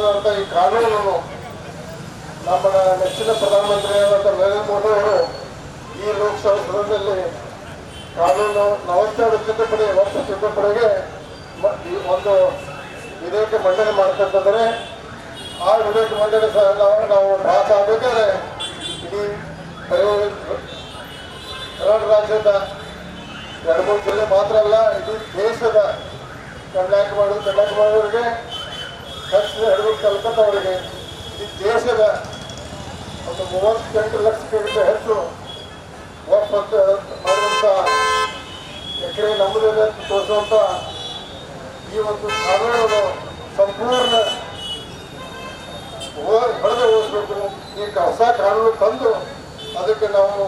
ತಂದಂತ ಈ ಕಾನೂನು ನಮ್ಮ ನೆಚ್ಚಿನ ಪ್ರಧಾನಮಂತ್ರಿ ಆದಂತ ನರೇಂದ್ರ ಮೋದಿ ಅವರು ಈ ಲೋಕಸಭಾ ಸದನದಲ್ಲಿ ಕಾನೂನು ನಲವತ್ತೆರಡು ತಿದ್ದುಪಡಿ, ವರ್ಷ ತಿದ್ದುಪಡಿಗೆ ಒಂದು ವಿಧೇಯಕ ಮಂಡನೆ ಮಾಡ್ತಿದ್ದಾರೆ ಆ ವಿಧೇಯಕ ಮಂಡನೆ ನಾವು ಪಾಸ್ ಆಗಬೇಕಾದ್ರೆ ಇಡೀ ಕರ್ನಾಟಕ ರಾಜ್ಯದ ಎರಡು ಮೂರು ಜಿಲ್ಲೆ ಮಾತ್ರ ಅಲ್ಲ, ಇಡೀ ದೇಶದ ಕನ್ಯಾಕುಮಾರಿ ಕನ್ಯಾಕುಮಾರಿಯವರಿಗೆ ದಕ್ಷಿಣ ಹಿಡಿದು ಕಲ್ಕತ್ತಾವರೆಗೆ. ಈ ದೇಶದ ಒಂದು ಮೂವತ್ತೆಂಟು ಲಕ್ಷಕ್ಕಿಂತ ಹೆಚ್ಚು ಮೂವತ್ತು ಮಾಡುವಂಥ ಎಕರೆ ನಮ್ಮದಿದೆ ಅಂತ ತೋರಿಸುವಂಥ ಈ ಒಂದು ಕಾನೂನನ್ನು ಸಂಪೂರ್ಣ ಹೊಡೆದು ಓದಿಸ್ಬೇಕು ಈ ಹೊಸ ಕಾನೂನು ತಂದು ಅದಕ್ಕೆ ನಾವು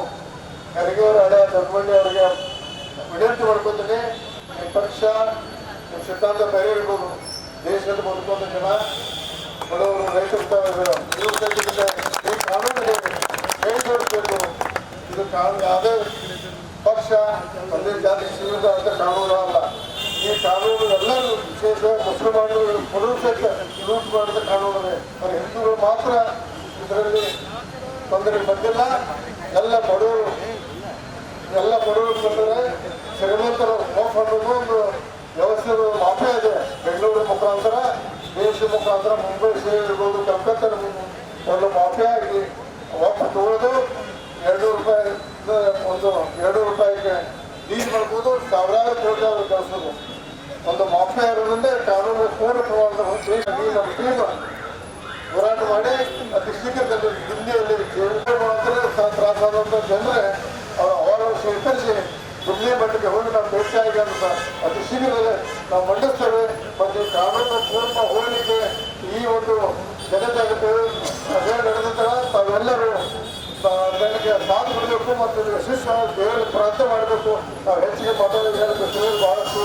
ಹೆರಿಗೆಯವರ ಹಳೆ ಧರ್ಮಳ್ಳಿ ಅವರಿಗೆ ವಿನಂತಿ ಮಾಡ್ಕೊತೀನಿ. ನಿಮ್ಮ ಪಕ್ಷ ನಿಮ್ಮ ಸಿದ್ಧಾಂತ ಬೇರೆ ಇರ್ಬೋದು ದೇಶದ ಬದುಕುವಂಥ ಜನ, ಬಡವರು ರೈತರು ಈ ಕಾನೂನಿಗೆ ಜೋಡಿಸ್ಬೇಕು ಇದು ಕಾನೂನು ಯಾವುದೇ ಪಕ್ಷ ಒಂದೇ ಜಾತಿ ಸೀಮಿತ ಅಂತ ಕಾನೂನು ಅಲ್ಲ ಈ ಕಾನೂನು ಎಲ್ಲರೂ ವಿಶೇಷ ಮುಸಲ್ಮಾನರು ಪುರುಷಕ್ಕೆ ಯೂಸ್ ಮಾಡಿದ ಕಾನೂನು ಇದೆ ಆದರೆ ಹಿಂದೂಗಳು ಮಾತ್ರ ಇದರಲ್ಲಿ ತೊಂದರೆ ಬಂದಿಲ್ಲ. ಎಲ್ಲ ಬಡವರು ಎಲ್ಲ ಬಡವರು ಬಂದರೆ ಶ್ರೀಮಂತರ, ಮೋಸ ಒಂದು ವ್ಯವಸ್ಥೆ ಮಾತ್ರ ಇದೆ. ಬೆಂಗಳೂರು ಮುಖಾಂತರ ದೇಶದ ಮುಖಾಂತರ, ಮುಂಬೈ ಸೇರಿರ್ಬೋದು, ಕಲ್ಕತ್ತಾ ಒಂದು ಮಾಫಿಯಾ ಆಗಿ ಒಪ್ಪ ತೊಗೊಳ್ಳೋದು. ಎರಡು ರೂಪಾಯಿ ಒಂದು, ಎರಡು ರೂಪಾಯಿಗೆ ಡೀಲ್ ಮಾಡ್ಬೋದು, ಸಾವಿರಾರು ಕೋಟಿ ಅವರು ಕಳಿಸೋದು. ಒಂದು ಮಾಫಿಯಾ ಇರೋದ್ರಿಂದ ಕಾನೂನು ಪೂರ್ಣ ಹೋರಾಟ ಮಾಡಿ, ಅತಿ ಶೀಘ್ರದಲ್ಲಿ ದಿಲ್ಲಿಯಲ್ಲಿ ತ್ರಾಸಾದಂಥ ಜನರೇ ಅವರ ಅವರನ್ನು ಸ್ವೀಕರಿಸಿ ದಿಲ್ಲಿ ಮಟ್ಟಕ್ಕೆ ಹೋಗಿ ನಾವು ಭೇಟಿಯಾಗಿ ಅಂತ. ಅತಿ ಶೀಘ್ರದಲ್ಲೇ ನಾವು ಮಂಡಿಸ್ತೇವೆ ಮತ್ತು ಕಾನೂನು ಪೂರ್ಣ ಹೋಗಲಿಕ್ಕೆ ಈ ಒಂದು ಜನಜಾಗೃತಿ ಅದೇ ನಡೆದ ತಾವೆಲ್ಲರೂ ನನಗೆ ಸಾಥ್ ಬಿಡಬೇಕು ಮತ್ತು ಇದು ದೇವರಿಗೆ ದೇವರ ಪ್ರಾರ್ಥನೆ ಮಾಡಬೇಕು. ನಾವು ಹೆಚ್ಚಿಗೆ ಸೇರಿ ಬಹಳಷ್ಟು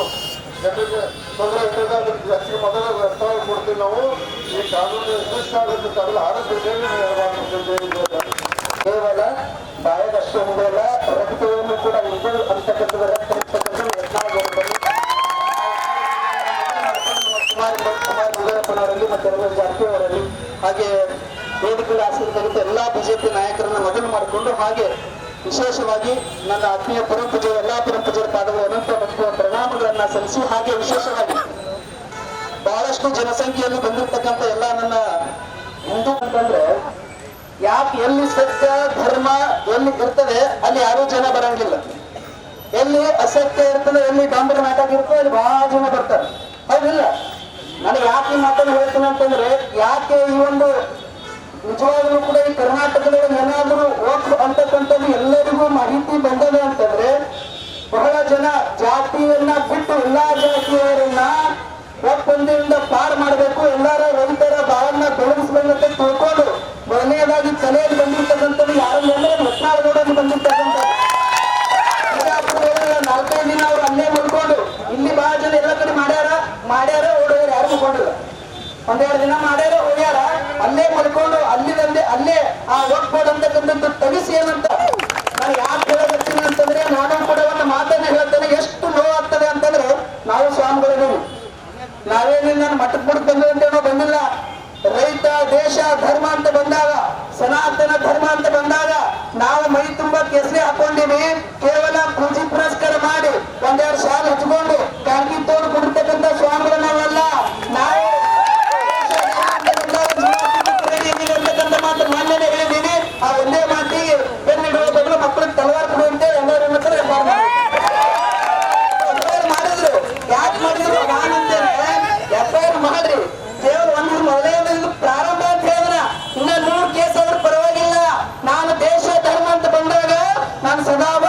ಜನರಿಗೆ ತೊಂದರೆ ಇರ್ತದೆ ಅದಕ್ಕೆ ಹೆಚ್ಚಿಗೆ ಮೊದಲ ಅರ್ಥವಾಗಿ ಕೊಡ್ತೀವಿ ನಾವು. ಈ ಕಾನೂನು ಯಶಸ್ವಿಯಾಗುತ್ತೆ ತಾವೆಲ್ಲ ಆರೋಗ್ಯದಲ್ಲಿ ಕೇವಲ ಬಾಯದಷ್ಟು ಮುಗಿಯಲ್ಲ ರಕ್ತವನ್ನು ಕೂಡ ಇದು ಅಂತಕ್ಕಂಥದ್ದು ರಕ್ತ ಕುಮಾರ್ ಕುಮಾರ್ ಮುನಿಯಪ್ಪನವರಲ್ಲಿ ಮತ್ತು ರಮೇಶ್ ಜಾರಕಿಹೊಳಿ ಹಾಗೆ ವೇದಿಕೆಗಳ ಆಸಕ್ತರಿದ್ದ ಎಲ್ಲಾ ಬಿಜೆಪಿ ನಾಯಕರನ್ನ ಮೊದಲು ಮಾಡಿಕೊಂಡು ಹಾಗೆ ವಿಶೇಷವಾಗಿ ನನ್ನ ಆತ್ಮೀಯ ಪೂಜೆ ಎಲ್ಲಾ ಪೂಜೆಯ ಪಾದಗಳು ಅನಂತ ಮತ್ತು ಪ್ರಣಾಮಗಳನ್ನ ಸಲ್ಲಿಸಿ ಹಾಗೆ ವಿಶೇಷವಾಗಿ ಬಹಳಷ್ಟು ಜನಸಂಖ್ಯೆಯಲ್ಲಿ ಬಂದಿರತಕ್ಕಂಥ ಎಲ್ಲ ನನ್ನ ಹಿಂದೂ ಅಂತಂದ್ರೆ ಯಾಕೆ ಎಲ್ಲಿ ಸತ್ಯ, ಧರ್ಮ ಎಲ್ಲಿ ಇರ್ತದೆ, ಅಲ್ಲಿ ಯಾರೂ ಜನ ಬರಂಗಿಲ್ಲ. ಎಲ್ಲಿ ಅಸತ್ಯ ಇರ್ತದೆ, ಎಲ್ಲಿ ಡಾಂಬರ ನಾಟಕ ಇರ್ತದೆ, ಅಲ್ಲಿ ಬಹಳ ಜನ ಬರ್ತಾರೆ. ಹೌದಿಲ್ಲ? ನಾನು ಯಾಕೆ ಮಾತನ್ನು ಹೇಳ್ತೀನಿ ಅಂತಂದ್ರೆ, ಯಾಕೆ ಈ ಒಂದು ನಿಜವಾಗ್ಲೂ ಕೂಡ ಈ ಕರ್ನಾಟಕದಲ್ಲಿ ಏನಾದರೂ ಓಟ್ ಅಂತಕ್ಕಂಥದ್ದು ಎಲ್ಲರಿಗೂ ಮಾಹಿತಿ ಬಂದದೆ ಅಂತಂದ್ರೆ, ಬಹಳ ಜನ ಜಾತಿಯನ್ನ ಬಿಟ್ಟು ಎಲ್ಲಾ ಜಾತಿಯವರನ್ನ ಒಪ್ಪಂದದಿಂದ ಪಾರ್ ಮಾಡಬೇಕು, ಎಲ್ಲರ ಬಿಜಾಪುರದೊಳಗೆ ನಾಲ್ಕೈದು ದಿನ ಅವ್ರು ಅಲ್ಲೇ ಮಲ್ಕೊಂಡು ಇಲ್ಲಿ ಬಹಳ ಜನ ಎಲ್ಲ ಕಡೆ ಮಾಡ್ಯಾರ ಮಾಡ್ಯಾರ ಓಡೋರು ಯಾರು ಮಲ್ಕೊಂಡಿಲ್ಲ ಒಂದೆರಡು ದಿನ ಮಾಡ್ಯಾರ ಹೋಗ್ಯಾರ ಅಲ್ಲೇ ಮಲ್ಕೊಂಡು ಅಲ್ಲಿದಂದೆ ಅಲ್ಲೇ ಆ ಓಟ್ ಬೋರ್ಡ್ ಅಂತಕ್ಕಂಥದ್ದು ತೆಗಿಸಿ ಏನಂತ ನಾನು ಯಾಕೆ ಹೇಳಕತ್ತೀನಿ ಅಂತಂದ್ರೆ ನಾನು ಕೂಡ ಒಂದು ಮಾತನ್ನ ಹೇಳ್ತೇನೆ ಎಷ್ಟು ನೋವಾಗ್ತದೆ ಅಂತಂದ್ರೆ ನಾವು ಸ್ವಾಮಿಗಳಿದ್ದೀವಿ ನಾವೇನಿಲ್ಲ ನಾನು ಮಠಕ್ಕೆ ಬಿಟ್ಟು ಬಂದಂತೇನೋ ಬಂದಿಲ್ಲ ರೈತ ದೇಶ ಧರ್ಮ ಅಂತ ಬಂದಾಗ ಸನಾತನ ಧರ್ಮ ಅಂತ ಬಂದಾಗ ನಾವು ಮೈ ತುಂಬಾ ಕೆಸರಿ ಹಾಕೊಂಡಿವಿ ಕೇವಲ ಪೂಜೆ ಪುರಸ್ಕಾರ ಮಾಡಿ ಒಂದೆರಡು ಸಾಲ ಹಚ್ಕೊಂಡು ಕಾಂಗಿ ತೋಡು ಕುಡಿತಕ್ಕಂಥ ಸ್ವಾಮಿಗಳು ನಾವಲ್ಲ ನಾವು ಅಂತಕ್ಕಂಥ ಮಾತು ಮಾನ್ಯನೇ ಹೇಳಿದ್ದೀನಿ ಆ ಒಂದೇ ಮಾತಿಗೆ ಬೆನ್ನಿಡುವ ಬದಲು ಮಕ್ಕಳಿಗೆ ತಲವಾರು ಕೊಡುವಂತೆ ಎಲ್ಲರೂ ಹತ್ರ ಎಫ್ಐಆರ್ ಮಾಡಿದ್ರು ಯಾಕೆ ಮಾಡಿದ್ರು ನಾನಂತೇನೆ ಎಫ್ಐಆರ್ ಮಾಡ್ರಿ ಕೇವಲ ಒಂದು ಮೊದಲನೇದು ಪ್ರಾರಂಭ ಅಂತ ಹೇಳಿದ್ರ ಇನ್ನ ನೂರು ಕೇಸ್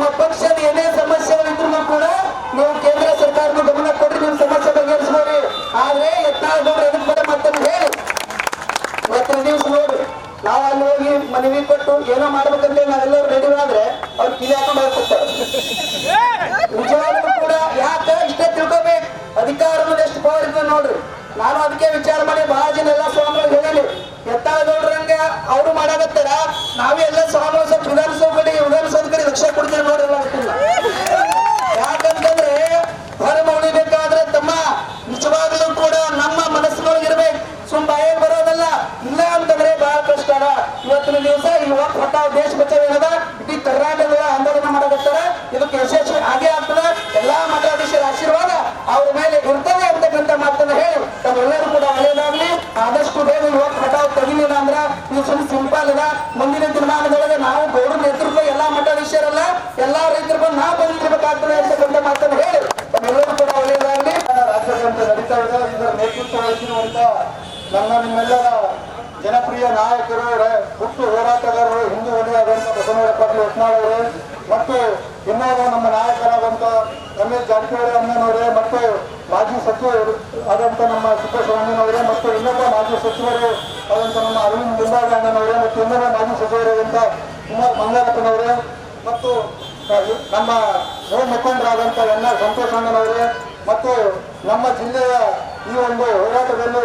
ನಮ್ಮ ಪಕ್ಷದ ಏನೇ ಸಮಸ್ಯೆಗಳಿದ್ರು ಕೂಡ ನೀವು ಕೇಂದ್ರ ಸರ್ಕಾರದ ಗಮನ ಕೊಡ್ರಿ ನಿಮ್ಮ ಸಮಸ್ಯೆ ಬಗೆಹರಿಸ್ಬೋರಿ ಆದ್ರೆ ಎತ್ತಾದವ್ರು ಎದಕ್ ಬರ ಮತ್ತೆ ಹೇಳಿ. ಮತ್ತೆ ನೀವು ನೋಡ್ರಿ ನಾವು ಅಲ್ಲಿ ಹೋಗಿ ಮನವಿ ಕೊಟ್ಟು ಏನೋ ಮಾಡ್ಬೇಕಂತ ನಾವೆಲ್ಲರೂ ರೆಡಿ ಆದ್ರೆ ಅವ್ರು ಕಿಲಿ ಹಾಕೊಂಡು ಹೋಗ್ತಾರೆ ಕೂಡ ಯಾಕೆ ಇಷ್ಟೇ ತಿಳ್ಕೋಬೇಕು? ಅಧಿಕಾರದ ಎಷ್ಟು ಪವರ್ ಇದೆ ನೋಡ್ರಿ. ನಾನು ಅದಕ್ಕೆ ವಿಚಾರ ಮಾಡಿ ಬಹಳ ಜನ ಎಲ್ಲ ಸ್ವಾಮಿಗಳು ಹೇಳಿ ಎತ್ತಾದವ್ರಂಗೆ ಅವರು ಮಾಡಾಗತ್ತೆ ಮಠಾಧೀಶರಲ್ಲ ಎಲ್ಲಾ ರೈತರು ಬಂದು ನಾ ಬಂದಿರ್ಬೇಕಾಗ್ತದೆ ಅಂತಕ್ಕಂಥ ಮಾತನ್ನು ಹೇಳಿ. ಎಲ್ಲರೂ ಕೂಡ ಒಳ್ಳೇದಾಗ್ಲಿ ರಾಜ್ಯಾದ್ಯಂತ ನಡೀತಾ ಇದೆ ಇದರ ನೇತೃತ್ವ ವಹಿಸಿರುವಂತ ನಮ್ಮ ನಿಮ್ಮೆಲ್ಲರ ಜನಪ್ರಿಯ ನಾಯಕರು ಹುಟ್ಟು ಹೋರಾಟಗಾರರು, ಹಿಂದೂ ವಲಯದಂತ ಬಸವನಗರ ಪಾಟೀಲ್ ಯತ್ನಾಳ್ ಅವರು, ಮತ್ತು ಇನ್ನೋರ್ವ ನಮ್ಮ ನಾಯಕರಾದಂತ ರಮೇಶ್ ಜಾರಕಿಹೊಳಿ ಅಣ್ಣನವರೇ, ಮತ್ತು ಮಾಜಿ ಸಚಿವರು ಆದಂತ ನಮ್ಮ ಸಿದ್ದೇಶ್ವರ ಅಣ್ಣನವರೇ ಮತ್ತು ಇನ್ನೊಬ್ಬ ಮಾಜಿ ಸಚಿವರು ಆದಂತ ನಮ್ಮ ಅರವಿಂದ್ ಲಿಂಬಾವಳಿ ಅಣ್ಣನವರೇ, ಮತ್ತು ಇನ್ನೊಬ್ಬ ಮಾಜಿ ಸಚಿವರಾದಂತ ಕುಮಾರ್ ಮಂಗಾರಪ್ಪನವರೇ ಮತ್ತು ನಮ್ಮ ಯುವ ಮುಖಂಡರಾದಂಥ ಎನ್ ಆರ್ ಸಂತೋಷ್ ಅಣ್ಣನವರೇ ಮತ್ತು ನಮ್ಮ ಜಿಲ್ಲೆಯ ಈ ಒಂದು ಹೋರಾಟದಲ್ಲಿ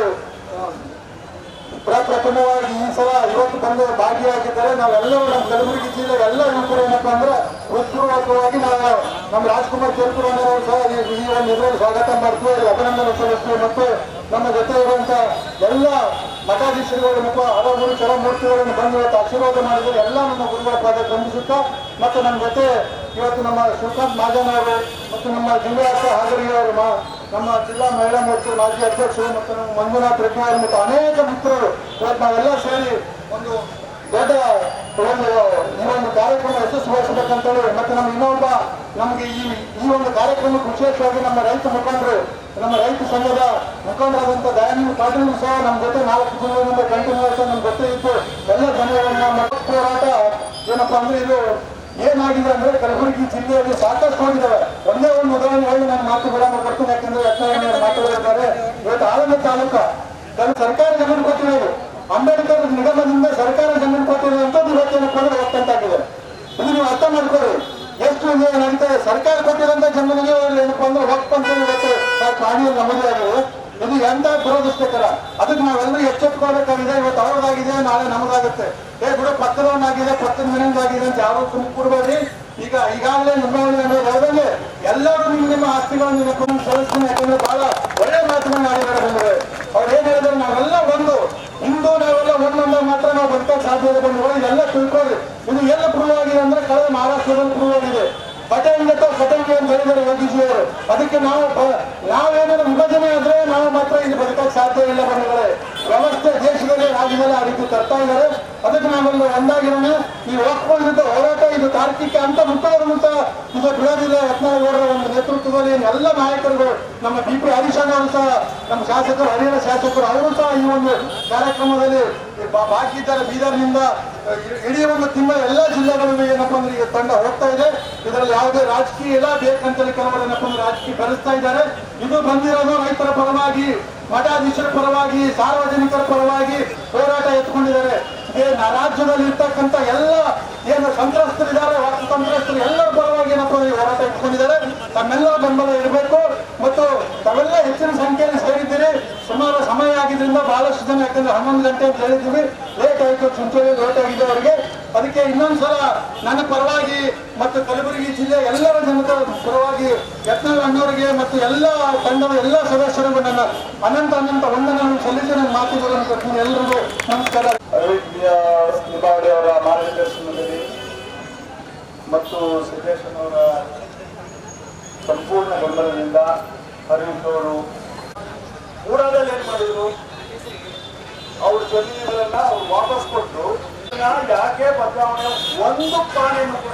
ಪ್ರಪ್ರಥಮವಾಗಿ ಈ ಸಲ ಇವತ್ತು ಬಂದು ಭಾಗಿಯಾಗಿದ್ದಾರೆ ನಾವೆಲ್ಲರೂ ನಮ್ಮ ಕಲಬುರಗಿ ಜಿಲ್ಲೆ ಎಲ್ಲ ಯುವಕರು ಏನಪ್ಪ ಅಂದ್ರೆ ಹೃತ್ಪೂರ್ವಕವಾಗಿ ನಾವು ನಮ್ಮ ರಾಜ್ಕುಮಾರ್ ಅವರು ಸಹ ಈ ಒಂದು ಇದರಲ್ಲಿ ಸ್ವಾಗತ ಮಾಡ್ತೀವಿ ಅಭಿನಂದನೆ ಸಲ್ಲಿಸ್ತೀವಿ ಮತ್ತು ನಮ್ಮ ಜೊತೆ ಇರುವಂತ ಎಲ್ಲ ಮಠಾಧೀಶರುಗಳು ಮತ್ತು ಹಲವು ಚಲಮೂರ್ತಿಗಳನ್ನು ಬಂದು ಇವತ್ತು ಆಶೀರ್ವಾದ ಮಾಡಿದರೆ. ಎಲ್ಲ ನಮ್ಮ ಗುರುಗಳ ಪಾದ ವಂದಿಸುತ್ತಾ ಮತ್ತು ನಮ್ಮ ಜೊತೆ ಇವತ್ತು ನಮ್ಮ ಶ್ರೀಕಾಂತ್ ಮಹಾಜನ್ ಅವರು ಮತ್ತು ನಮ್ಮ ಜಿಲ್ಲಾಡಳಿತ ಹಾಗರಿ ಅವರು ನಮ್ಮ ಜಿಲ್ಲಾ ಮಹಿಳಾ ಮೋರ್ಚಾ ಮಾಜಿ ಅಧ್ಯಕ್ಷರು ಮತ್ತು ನಮ್ಮ ಮಂಜುನಾಥ್ ರೆಡ್ಡಿ ಅವರು ಮತ್ತು ಅನೇಕ ಮಿತ್ರರು ಇವತ್ತು ನಾವೆಲ್ಲ ಸೇರಿ ಒಂದು ದೊಡ್ಡ ಒಂದು ಈ ಒಂದು ಕಾರ್ಯಕ್ರಮ ಯಶಸ್ವಿಗೊಳಿಸಬೇಕಂತೇಳಿ ಮತ್ತೆ ನಮ್ಮ ಇನ್ನೊಬ್ಬ ನಮಗೆ ಈ ಈ ಒಂದು ಕಾರ್ಯಕ್ರಮಕ್ಕೆ ವಿಶೇಷವಾಗಿ ನಮ್ಮ ರೈತ ಮುಖಂಡರು, ನಮ್ಮ ರೈತ ಸಂಘದ ಮುಖಂಡರಾದಂಥ ದಯಾನಂದ ಪಾಟೀಲ್ ಸಹ ನಮ್ಮ ಜೊತೆ ನಾಲ್ಕು ದಿನಗಳಿಂದ ಕಂಟಿನ್ಯೂಸ್ ನಮ್ಮ ಜೊತೆ ಇದ್ದು ಎಲ್ಲ ಜನಗಳನ್ನ ಮತ ಹೋರಾಟ ಏನಪ್ಪಾ ಅಂದ್ರೆ ಇದು ಏನಾಗಿದೆ ಅಂದ್ರೆ ಕಲಬುರಗಿ ಜಿಲ್ಲೆಯಲ್ಲಿ ಸಾಕಷ್ಟು ಹೋಗಿದ್ದಾವೆ. ಒಂದೇ ಒಂದು ಉದಾಹರಣೆ ಹೇಳಿ ನಾನು ಮಾತು ಬಿಡಂಗ ಕೊಡ್ತೀನಿ ಯಾಕಂದ್ರೆ ಯತ್ನ ಮಾತಾಡಿದ್ದಾರೆ. ಇವತ್ತು ಆಲಮ ತಾಲೂಕ, ಸರ್ಕಾರ ಜಮೀನು ಕೊಟ್ಟಿರೋದು ಅಂಬೇಡ್ಕರ್ ನಿಗಮದಿಂದ ಸರ್ಕಾರ ಜಮೀನು ಕೊಟ್ಟಿರುವಂತದ್ದು ಅಂತ ಕೊಡಲು ಒಪ್ಪಂತಾಗಿದೆ ಇದು ನೀವು ಅರ್ಥ ಮಾಡ್ಕೊಳ್ಳಿ. ಎಷ್ಟು ಏನಂತೆ? ಸರ್ಕಾರ ಕೊಟ್ಟಿರೋಂಥ ಜಮೀನಿಗೆ ಏನಪ್ಪಾ ಅಂದ್ರೆ ಒಪ್ಪಂತ ಇವತ್ತು ಪ್ರಾಣಿಯ ನಮ್ಮದೇ ಆಗಿದೆ. ಇದು ಎಂತ ದುರದೃಷ್ಟಕರ? ಅದಕ್ಕೆ ನಾವೆಲ್ಲರೂ ಎಚ್ಚೆತ್ಕೋಬೇಕಾಗಿದೆ ಇವತ್ತು ಅವ್ರದಾಗಿದೆ ನಾಳೆ ನಮಗಾಗುತ್ತೆ. ಏ ಬಿಡು ಪಕ್ಕದವನಾಗಿದೆ ಪಕ್ಕದ ಮನೆಯಿಂದಾಗಿದೆ ಅಂತ ಯಾರು ತುಂಬ ಕೊಡ್ಬೇಡಿ ಈಗ ಈಗಾಗಲೇ ನಿಂಬಾವಳಿ ಅನ್ನೋದಾದಲ್ಲಿ ಎಲ್ಲರೂ ನಿಮ್ಮ ಆಸ್ತಿಗಳನ್ನು ಸಲ್ಲಿಸ್ತೀನಿ ಯಾಕಂದ್ರೆ ಬಹಳ ಒಳ್ಳೆ ಮಾತುಗಳನ್ನ ಆಡಿದ್ದಾರೆ ಬಂದ್ರೆ ಅವ್ರು ಏನ್ ಹೇಳಿದ್ರೆ ನಾವೆಲ್ಲ ಒಂದು ಹಿಂದೂ ನಾವೆಲ್ಲ ಒಂದೊಂದಾಗ ಮಾತ್ರ ಸಾಧ್ಯತೆ ಬದುಕಕ್ಕೆ ಸಾಧ್ಯ ಇದೆ. ಬಂದು ಇದೆಲ್ಲ ತಿಳ್ಕೊಳ್ಳಿ. ಇದು ಎಲ್ಲ ಪ್ರೂವ್ ಆಗಿದೆ ಅಂದ್ರೆ ಕಳೆದ ಮಹಾರಾಷ್ಟ್ರದಲ್ಲಿ ಪ್ರೂವ್ ಆಗಿದೆ ಅಂತ ಹೇಳಿದ್ದಾರೆ ಅವರು ಅದಕ್ಕೆ ನಾವು ನಾವೇನಾದ್ರು ವಿಭಜನೆ ಆದ್ರೆ ನಾವು ಮಾತ್ರ ಇಲ್ಲಿ ಬದುಕಕ್ಕೆ ಸಾಧ್ಯ ಇಲ್ಲ ಬಂಧುಗಳೇ ವ್ಯವಸ್ಥೆ ದೇಶದಲ್ಲಿ ರಾಜ್ಯದಲ್ಲಿ ಆ ರೀತಿ ತರ್ತಾ ಇದ್ದಾರೆ. ಅದಕ್ಕೆ ನಾವೊಂದು ಒಂದಾಗಿರೋಣ. ಈ ವಕ್ಫ್ ವಿರುದ್ಧ ಹೋರಾಟ ಇದು ತಾರ್ಕಿಕ ಅಂತ ಮುಟ್ಟೋರು ಸಹ ಇದು ಬಿಡೋದಿಲ್ಲ ರತ್ನಗೌಡರ ಒಂದು ನೇತೃತ್ವದಲ್ಲಿ ಎಲ್ಲ ನಾಯಕರುಗಳು, ನಮ್ಮ ಬಿ ಪಿ ಹರೀಶಣ್ಣ ಅವರು ಸಹ, ನಮ್ಮ ಶಾಸಕರು ಹರಿಯರ ಶಾಸಕರು, ಅವರು ಸಹ ಈ ಒಂದು ಕಾರ್ಯಕ್ರಮದಲ್ಲಿ ಬಾಕಿ ಇದ್ದಾರೆ ಬೀದರ್ನಿಂದ. ಇಡೀ ಒಂದು ತಿಂಗಳ ಎಲ್ಲ ಜಿಲ್ಲೆಗಳಲ್ಲಿ ಏನಪ್ಪ ಅಂದ್ರೆ ಈಗ ತಂಡ ಹೋಗ್ತಾ ಇದೆ. ಇದರಲ್ಲಿ ಯಾವುದೇ ರಾಜಕೀಯ ಇಲ್ಲ. ಬೇಕಂತೇಳಿ ಕೆಲವರು ಏನಪ್ಪ ಅಂದ್ರೆ ರಾಜಕೀಯ ಬೆಳೆಸ್ತಾ ಇದ್ದಾರೆ. ಇದು ಬಂದಿರೋದು ರೈತರ ಪರವಾಗಿ, ಮಠಾಧೀಶರ ಪರವಾಗಿ, ಸಾರ್ವಜನಿಕರ ಪರವಾಗಿ ಹೋರಾಟ ಎತ್ಕೊಂಡಿದ್ದಾರೆ. ರಾಜ್ಯದಲ್ಲಿ ಇರ್ತಕ್ಕಂಥ ಎಲ್ಲ ಏನು ಸಂತ್ರಸ್ತರಿದ್ದಾರೆ ಸಂತ್ರಸ್ತರು ಎಲ್ಲರ ಪರವಾಗಿ ಏನಪ್ಪ ಹೋರಾಟ ಇಟ್ಕೊಂಡಿದ್ದಾರೆ ತಮ್ಮೆಲ್ಲ ಬೆಂಬಲ ಇರಬೇಕು ಮತ್ತು ತಾವೆಲ್ಲ ಹೆಚ್ಚಿನ ಸಂಖ್ಯೆಯಲ್ಲಿ ಸೇರಿದ್ದೀರಿ. ಸುಮಾರು ಸಮಯ ಆಗಿದ್ರಿಂದ ಬಹಳಷ್ಟು ಜನ ಯಾಕಂದ್ರೆ ಹನ್ನೊಂದು ಗಂಟೆ ಅಂತ ಹೇಳಿದ್ದೀವಿ. ಆಯ್ತು ಚುಂಚೋಳಿ ಲೇಟ್ ಆಗಿದೆ ಅವರಿಗೆ ಅದಕ್ಕೆ ಇನ್ನೊಂದ್ಸಲ ನನ್ನ ಪರವಾಗಿ ಮತ್ತು ಕಲಬುರಗಿ ಜಿಲ್ಲೆ ಎಲ್ಲರ ಜನತೆ ಪರವಾಗಿ ಯತ್ನಾಳ್ ಅಣ್ಣವರಿಗೆ ಮತ್ತು ಎಲ್ಲ ತಂಡದ ಎಲ್ಲ ಸದಸ್ಯರಿಗೂ ನನ್ನ ಅನಂತ ಅನಂತ ವಂದನೆಗಳನ್ನು ಸಲ್ಲಿಸಿ ನನ್ನ ಮಾತುಗಳನ್ನು ಕೊಡ್ತೀನಿ ಎಲ್ಲರಿಗೂ ನಮಸ್ಕಾರ. ಅವರ ಮಾರ್ಗದರ್ಶನದಲ್ಲಿ ಮತ್ತು ಸಿದ್ದೇಶನವರ ಸಂಪೂರ್ಣ ಬೆಂಬಲದಿಂದ ಅರವಿಂದ್ ಅವರು ಊರಲ್ಲಿ ಏನ್ ಮಾಡಿದ್ರು? ಅವ್ರ ಜಮೀನುಗಳನ್ನ ಅವ್ರು ವಾಪಸ್ ಕೊಟ್ಟು ಯಾಕೆ ಬದಲಾವಣೆ ಒಂದು ಪ್ರಾಣಿಯನ್ನು ಕೂಡ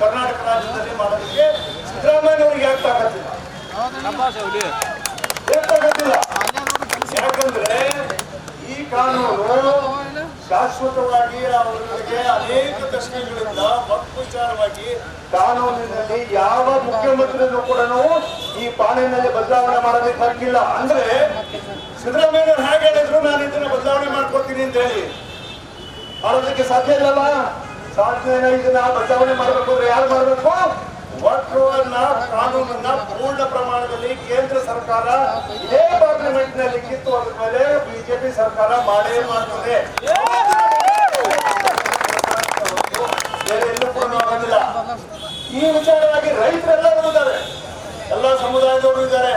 ಕರ್ನಾಟಕ ರಾಜ್ಯದಲ್ಲಿ ಮಾಡೋದಕ್ಕೆ ಸಿದ್ದರಾಮಯ್ಯ ಅವರಿಗೆ ಯಾಕೆ ತಾಕತ್ತಿಲ್ಲ? ಯಾಕೆ ತಾಕತ್ತಿಲ್ಲ? ಯಾಕಂದ್ರೆ ಈ ಕಾನೂನು ಶಾಶ್ವತವಾಗಿ ಅವರಿಗೆ ಅನೇಕ ದಶಕಗಳಿಂದ ಮತ್ತು ವಿಚಾರವಾಗಿ ಕಾನೂನಿನಲ್ಲಿ ಯಾವ ಮುಖ್ಯಮಂತ್ರಿನೂ ಕೂಡ ಈ ಪಾಲಿನಲ್ಲಿ ಬದಲಾವಣೆ ಮಾಡೋದಕ್ಕೆ ಹಕ್ಕಿಲ್ಲ ಅಂದ್ರೆ ಸಿದ್ದರಾಮಯ್ಯ ಹೇಗೆ ಹೇಳಿದ್ರು, ನಾನು ಇದನ್ನ ಬದಲಾವಣೆ ಮಾಡ್ಕೊತೀನಿ ಅಂತ ಹೇಳಿ. ಮಾಡೋದಕ್ಕೆ ಸಾಧ್ಯ ಇಲ್ಲಲ್ಲ ಸಾಧ್ಯ ಇದನ್ನ ಬದಲಾವಣೆ ಮಾಡ್ಬೇಕು ಅಂದ್ರೆ ಯಾರು ಮಾಡ್ಬೇಕು? ಅನ್ನ ಕಾನೂನನ್ನ ಪೂರ್ಣ ಪ್ರಮಾಣದಲ್ಲಿ ಕೇಂದ್ರ ಸರ್ಕಾರ ಇದೇ ಪಾರ್ಲಿಮೆಂಟ್ನಲ್ಲಿ ಕಿತ್ತು ಅದ್ರ ಮೇಲೆ ಬಿಜೆಪಿ ಸರ್ಕಾರ ಮಾಡೇ ಮಾಡ್ತದೆ. ಈ ವಿಚಾರವಾಗಿ ರೈತರೆಲ್ಲರೂ ಇದ್ದಾರೆ ಎಲ್ಲ ಸಮುದಾಯದವರು ಇದ್ದಾರೆ.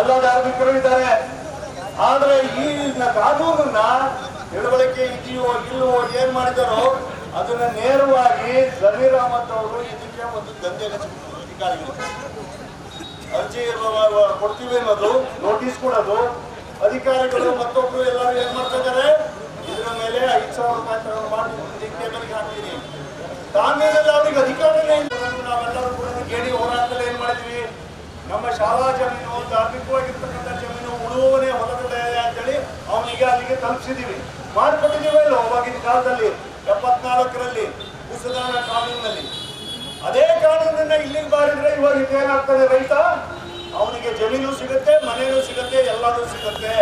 ಎಲ್ಲ ಧಾರ್ಮಿಕರು ಇದ್ದಾರೆ. ಆದ್ರೆ ಈ ಕಾನೂನನ್ನ ತಿಳುವಳಿಕೆ ಇದೆಯೋ ಇಲ್ಲವೋ ಏನ್ ಮಾಡಿದಾರೋ ಅದನ್ನ ನೇರವಾಗಿ ಜಮೀರ್ ಅಹಮದ್ ಅವರು ಇದಕ್ಕೆ ಒಂದು ದಂಧೆ ಅರ್ಜಿ ಕೊಡ್ತೀವಿ ಅನ್ನೋದು ನೋಟಿಸ್ ಕೊಡೋದು. ಅಧಿಕಾರಿಗಳು ಮತ್ತೊಬ್ರು ಎಲ್ಲರೂ ಏನ್ ಮಾಡ್ತಾ ಇದ್ದಾರೆ ಇದ್ರ ಮೇಲೆ ಐದು ಸಾವಿರ ರೂಪಾಯಿ ಮಾಡಿ ಹಾಕ್ತೀನಿ. ಕಾನೂನಲ್ಲಿ ಅವ್ರಿಗೆ ಅಧಿಕಾರನೇ ಇಲ್ಲ. ನಾವೆಲ್ಲರೂ ಕೂಡ ಗೇಡಿ ಹೋರಾಟದಲ್ಲಿ ಏನ್ ಮಾಡಿದ್ವಿ? ನಮ್ಮ ಶಾಲಾ ಜಮೀನು, ಧಾರ್ಮಿಕವಾಗಿರ್ತಕ್ಕಂಥ ಜಮೀನು ಉಳುವನೆ ಹೊಲದ ಅವನಿಗೆ ಅಲ್ಲಿಗೆ ತಲುಪಿಸಿದೀವಿ ಮಾಡ್ಕೊಟ್ಟಿದ್ದೀವಿ ಇಲ್ಲ ಅವಾಗಿನ ಕಾಲದಲ್ಲಿ ಎಪ್ಪತ್ನಾಲ್ಕರಲ್ಲಿ ಉಸದಾನ ಕಾನೂನಿನಲ್ಲಿ. ಅದೇ ಕಾನೂನನ್ನ ಇಲ್ಲಿಗೆ ಬಾರಿದ್ರೆ ಇವಾಗ ಇದೇನಾಗ್ತದೆ ರೈತ? ಅವನಿಗೆ ಜಮೀನು ಸಿಗುತ್ತೆ ಮನೆಯೂ ಸಿಗುತ್ತೆ ಎಲ್ಲಾನು ಸಿಗುತ್ತೆ.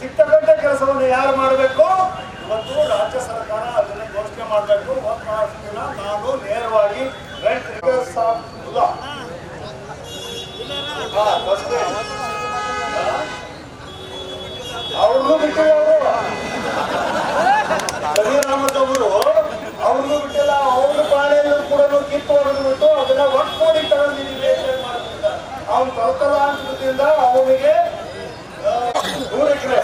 ಸಿಕ್ತಕ್ಕಂಥ ಕೆಲಸವನ್ನು ಯಾರು ಮಾಡಬೇಕು? ಇವತ್ತು ರಾಜ್ಯ ಸರ್ಕಾರ ಅದನ್ನ ಘೋಷಣೆ ಮಾಡಬೇಕು. ನಾನು ನೇರವಾಗಿ ರೈತರಿಗೆ. ಅವ್ರನ್ನೂ ಬಿಟ್ಟಿಲ್ಲ ಅವರು. ಅವ್ರನ್ನೂ ಬಿಟ್ಟಿಲ್ಲ ಅವ್ರ ಪಾಳೆಯನ್ನು ಕೂಡ ಕಿತ್ತು ಹೊಡೆದ್ಬಿಟ್ಟು ಅದನ್ನ ಒಟ್ಟು ಮಾಡಿ ತಗೊಂಡಿದ್ದೀವಿ ಅಂತ ಅವ್ನು ತಲುಪಲ್ಲ ಅನ್ಸ್ಬಿಟ್ಟಿಂದ ಅವನಿಗೆ ನೂರು ಎಕರೆ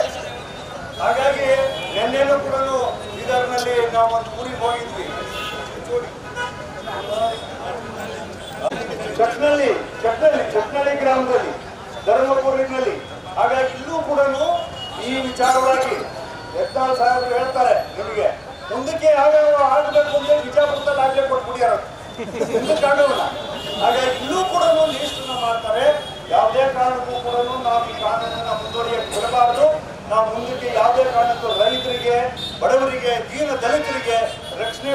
ಹಾಗಾಗಿ ನಿನ್ನೆನೂ ಕೂಡ ಬೀದರ್ನಲ್ಲಿ ನಾವು ಒಂದು ಊರಿಗೆ ಹೋಗಿದ್ವಿ. ಚಕ್ನಲ್ಲಿ ಚಕ್ನಲ್ಲಿ ಚಟ್ನಳ್ಳಿ ಗ್ರಾಮದಲ್ಲಿ ಧರ್ಮಪುರಿನಲ್ಲಿ ಹಾಗಾಗಿ ಇಲ್ಲೂ ಕೂಡ ಈ ವಿಚಾರವಾಗಿ ಯತ್ನಾಳ್ ಸಾಹೇಬರು ಹೇಳ್ತಾರೆ ನಿಮಗೆ, ಮುಂದಕ್ಕೆ ಯಾವ್ಯಾವ ಆಗಬೇಕು ಅಂತ ವಿಜಾಪುರದಲ್ಲಿ ಆಗ್ಲೇ ಕೊಟ್ಬಿಡ್ಯಾರ ಮುಂದಕ್ಕೆ ಆಗೋಲ್ಲ ಹಾಗಾಗಿ ಇಲ್ಲೂ ಕೂಡ ಲಿಸ್ಟನ್ನ ಮಾಡ್ತಾರೆ. ಯಾವುದೇ ಕಾರಣಕ್ಕೂ ಕೂಡ ನಾವು ಈ ಕಾನೂನನ್ನ ಮುಂದುವರಿಯಕ್ಕೆ ಬಿಡಬಾರದು. ನಾವು ಮುಂದಕ್ಕೆ ಯಾವುದೇ ಕಾರಣಕ್ಕೂ ರೈತರಿಗೆ, ಬಡವರಿಗೆ, ದೀನ ದಲಿತರಿಗೆ ರಕ್ಷಣೆ